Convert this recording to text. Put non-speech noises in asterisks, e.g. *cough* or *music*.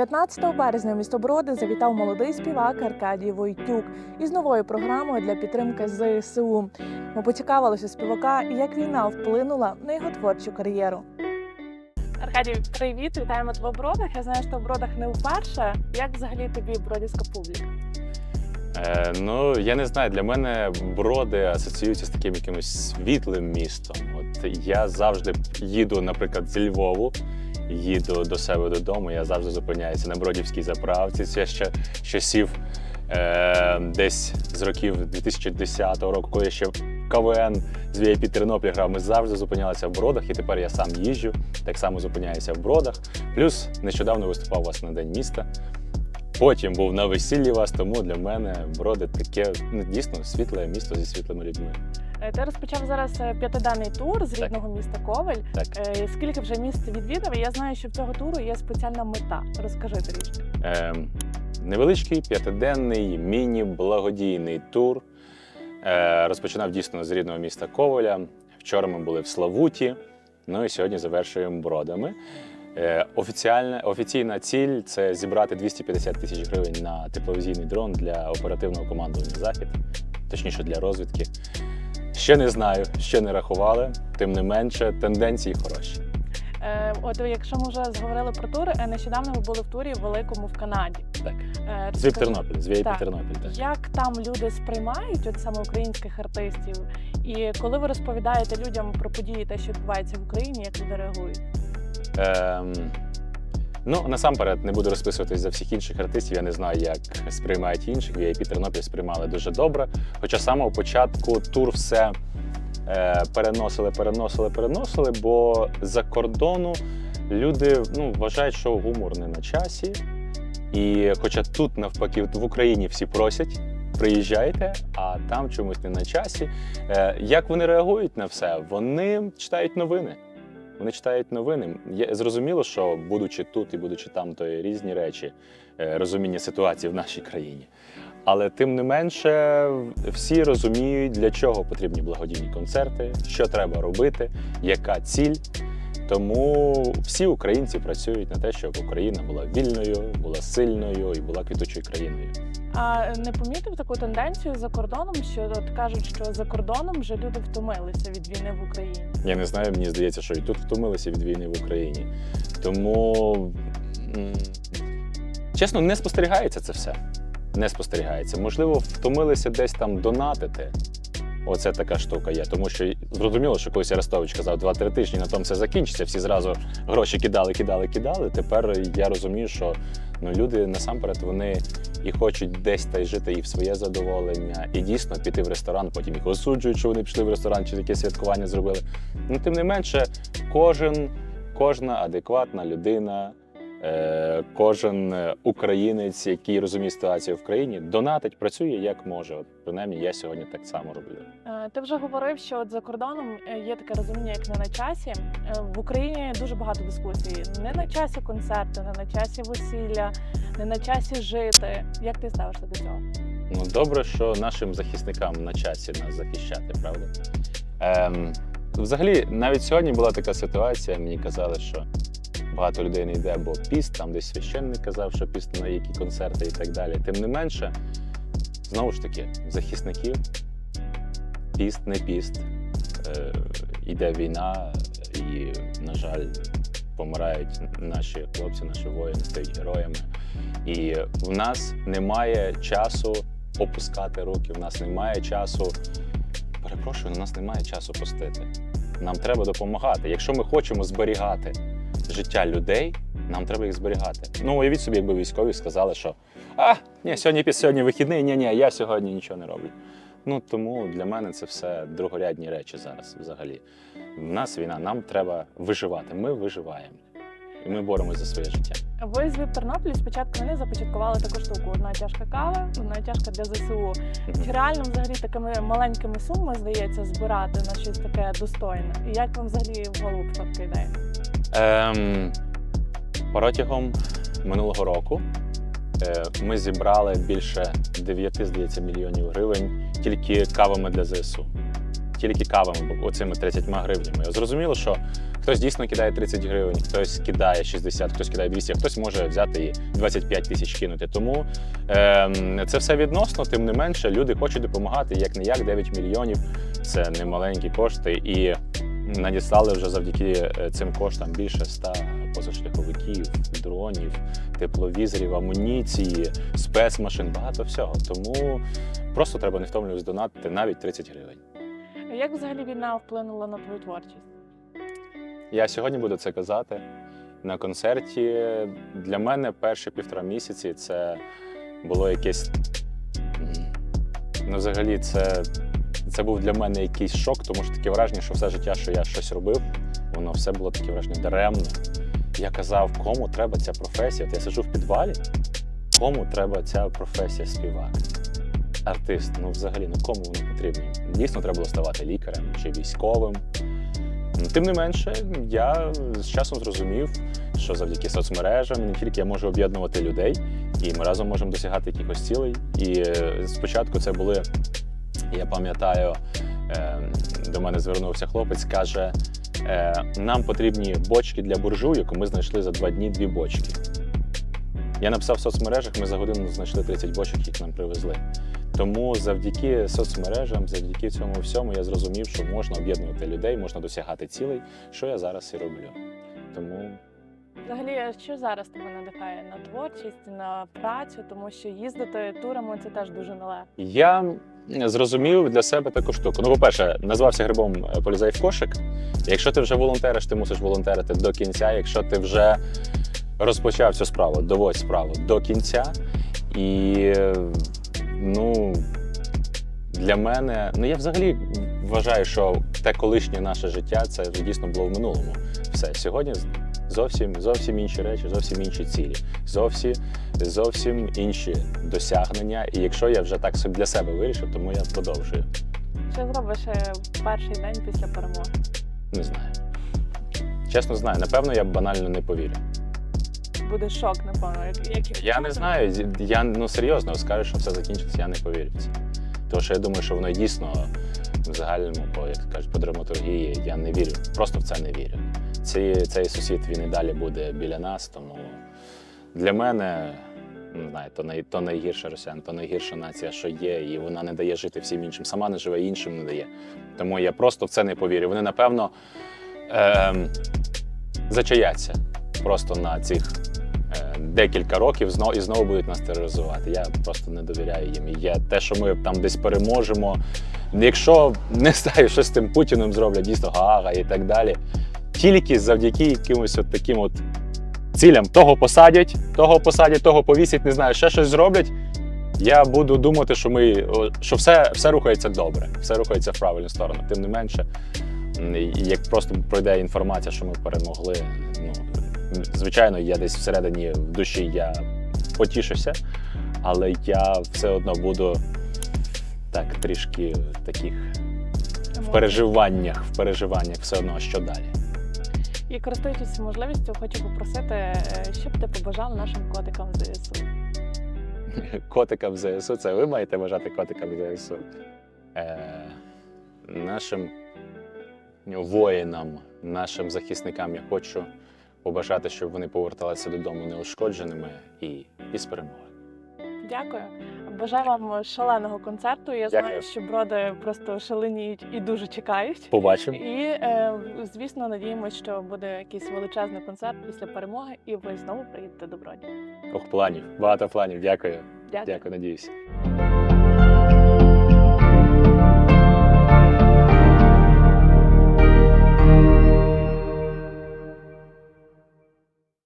19 березня в місто Броди завітав молодий співак Аркадій Войтюк із новою програмою для підтримки ЗСУ. Ми поцікавилися співака, як війна вплинула на його творчу кар'єру. Аркадій, привіт, вітаємо тебе в Бродах. Я знаю, що в Бродах не вперше. Як взагалі тобі бродівська публіка? Е, ну, я не знаю, для мене броди асоціюються з таким якимось світлим містом. От я завжди їду, наприклад, зі Львову, їду до себе додому, я завжди зупиняюся на бродівській заправці. Це ще часів е, десь з років 2010 року, коли я ще КВН з VIP Тернопіль грав, ми завжди зупинялися в бродах, і тепер я сам їжджу, так само зупиняюся в бродах. Плюс нещодавно виступав у вас на День міста. Потім був на весіллі вас, тому для мене броди таке ну, дійсно світле місто зі світлими людьми. Е, Ти розпочав зараз е, п'ятиденний тур з Так. рідного міста Ковель. Так. Е, Скільки вже міст відвідав? Я знаю, що в цього туру є спеціальна мета. Розкажи трішки. Е, невеличкий п'ятиденний міні-благодійний тур. Е, розпочинав дійсно з рідного міста Коваля. Вчора ми були в Славуті, ну і сьогодні завершуємо бродами. Е, офіційна ціль це зібрати 250 тисяч гривень на тепловізійний дрон для оперативного командування Захід, точніше для розвідки. Ще не знаю, ще не рахували, тим не менше, тенденції хороші. Е, От якщо ми вже зговорили про тур, е, нещодавно ми були в турі великому в Канаді. Так. Е, З Тернопіль, з Тернопіль. Так. Як там люди сприймають от саме українських артистів? І коли ви розповідаєте людям про події, те, що відбувається в Україні, як люди реагують? Ем, ну, насамперед, не буду розписуватись за всіх інших артистів. Я не знаю, як сприймають інших. VIP Тернопіль сприймали дуже добре. Хоча з самого початку тур все е, переносили, переносили, переносили, бо за кордону люди ну, вважають, що гумор не на часі. І хоча тут, навпаки, в Україні всі просять. Приїжджайте, а там чомусь не на часі. Е, як вони реагують на все? Вони читають новини. Вони читають новини. Є зрозуміло, що будучи тут і будучи там, то є різні речі, е, розуміння ситуації в нашій країні. Але тим не менше, всі розуміють, для чого потрібні благодійні концерти, що треба робити, яка ціль. Тому всі українці працюють на те, щоб Україна була вільною, була сильною і була квітучою країною. А не помітив таку тенденцію за кордоном, що от кажуть, що за кордоном вже люди втомилися від війни в Україні. Я не знаю, мені здається, що і тут втомилися від війни в Україні. Тому чесно, не спостерігається це все. Не спостерігається. Можливо, втомилися десь там донатити. Оце така штука є. Тому що зрозуміло, що колись Арестович казав 2-3 тижні на тому все закінчиться. Всі зразу гроші кидали, кидали, кидали. Тепер я розумію, що ну, люди насамперед вони і хочуть десь та й жити і в своє задоволення, і дійсно піти в ресторан, потім їх осуджують, що вони пішли в ресторан чи таке святкування зробили. Ну, тим не менше, кожен, кожна адекватна людина, кожен е, українець, який розуміє ситуацію в країні, донатить, працює як може. От принаймні я сьогодні так само роблю. Е, Ти вже говорив, що от за кордоном е, є таке розуміння, як не на часі. Е, В Україні дуже багато дискусій. Не на часі концерти, не на часі весілля, не на часі жити. Як ти ставишся до цього? Ну добре, що нашим захисникам на часі нас захищати, правда? Ем, взагалі, навіть сьогодні була така ситуація. Мені казали, що багато людей не йде, бо піст, там десь священник казав, що піст на які концерти і так далі. Тим не менше, знову ж таки, захисників, піст, не піст. Е, йде війна, і, на жаль, помирають наші хлопці, наші воїни стають героями. І в нас немає часу опускати руки, в нас немає часу. Перепрошую, у нас немає часу пустити. Нам треба допомагати. Якщо ми хочемо зберігати життя людей, нам треба їх зберігати. Ну, уявіть собі, якби військові сказали, що а, ні, сьогодні сьогодні вихідний, ні, ні, я сьогодні нічого не роблю. Ну тому для мене це все другорядні речі зараз взагалі. У нас війна, нам треба виживати. Ми виживаємо. І ми боремося за своє життя. Ви з Віп Тернопіль спочатку війни започаткували таку штуку: одна чашка кави, одна чашка для ЗСУ. Чи реально взагалі такими маленькими сумами здається збирати на щось таке достойне? І як вам взагалі в голову така ідея? Ем, протягом минулого року е, ми зібрали більше 9, здається, мільйонів гривень тільки кавами для ЗСУ. Тільки кавами, оцими 30 гривнями. Зрозуміло, що Хтось дійсно кидає 30 гривень, хтось кидає 60, хтось кидає 200, а хтось може взяти і 25 тисяч кинути. Тому ем, це все відносно, тим не менше, люди хочуть допомагати, як не як 9 мільйонів. Це не маленькі кошти. І надіслали вже завдяки е, цим коштам більше 100 позашляховиків, дронів, тепловізорів, амуніції, спецмашин, багато всього. Тому просто треба не втомлюватись донатити навіть 30 гривень. Як взагалі війна вплинула на твою творчість? Я сьогодні буду це казати на концерті. Для мене перші півтора місяці це було якесь. Ну, взагалі, це, це був для мене якийсь шок, тому що таке враження, що все життя, що я щось робив, воно все було таке враження даремно. Я казав, кому треба ця професія. От я сиджу в підвалі, кому треба ця професія співак. Артист, ну взагалі, ну кому воно потрібно? Дійсно, треба було ставати лікарем чи військовим. Ну, Тим не менше, я з часом зрозумів, що завдяки соцмережам не тільки я можу об'єднувати людей, і ми разом можемо досягати якихось цілей. І е, спочатку це були, я пам'ятаю, е, до мене звернувся хлопець, каже: е, нам потрібні бочки для буржуйок, ми знайшли за два дні дві бочки. Я написав в соцмережах, ми за годину знайшли 30 бочок, які нам привезли. Тому завдяки соцмережам, завдяки цьому всьому, я зрозумів, що можна об'єднувати людей, можна досягати цілей, що я зараз і роблю. Тому Взагалі, що зараз тебе надихає на творчість, на працю, тому що їздити турами це теж дуже нелегко. я зрозумів для себе таку штуку. Ну, по-перше, назвався грибом е, полізай в кошик. Якщо ти вже волонтериш, ти мусиш волонтерити до кінця. Якщо ти вже розпочав цю справу, доводь справу до кінця. І ну, для мене, ну я взагалі вважаю, що те колишнє наше життя це вже дійсно було в минулому. Все сьогодні зовсім зовсім інші речі, зовсім інші цілі, зовсім зовсім інші досягнення. І якщо я вже так собі для себе вирішив, тому я продовжую. Що зробиш е, перший день після перемоги? Не знаю. Чесно знаю, напевно, я банально не повірю. Буде шок, напевно. Як, як Я не знаю. Я ну серйозно скажу, що все закінчиться, я не повірю. Тому що я думаю, що воно дійсно в загальному, по як кажуть, по драматургії, я не вірю. Просто в це не вірю. Цей, цей сусід він і далі буде біля нас, тому для мене. Не знаю, то, най, то найгірша росіян, то найгірша нація, що є, і вона не дає жити всім іншим. Сама не живе, іншим не дає. Тому я просто в це не повірю. Вони, напевно, ем, зачаяться просто на цих е, декілька років знов, і знову будуть нас тероризувати. Я просто не довіряю їм. І я, те, що ми там десь переможемо, якщо не знаю, що з тим Путіним зроблять, дійсно гага і так далі. Тільки завдяки якимось от таким от цілям того посадять, того посадять, того повісять, не знаю, ще щось зроблять. Я буду думати, що ми що все, все рухається добре, все рухається в правильну сторону. Тим не менше, як просто пройде інформація, що ми перемогли. Ну звичайно, я десь всередині в душі я потішуся, але я все одно буду так трішки таких в переживаннях, в переживаннях все одно, що далі. І користуючись можливістю, хочу попросити, е, щоб ти побажав нашим котикам ЗСУ. *laughs* Котикам ЗСУ, це ви маєте бажати котикам ЗСУ. Е, нашим воїнам, нашим захисникам я хочу побажати, щоб вони поверталися додому неушкодженими і, і з перемоги. Дякую. Бажаю вам шаленого концерту. Я знаю, що броди просто шаленіють і дуже чекають. Побачимо. І е, звісно, надіємося, що буде якийсь величезний концерт після перемоги, і ви знову приїдете до Броді. Ох, планів, багато планів. Дякую. Дякую. Дякую, надіюся.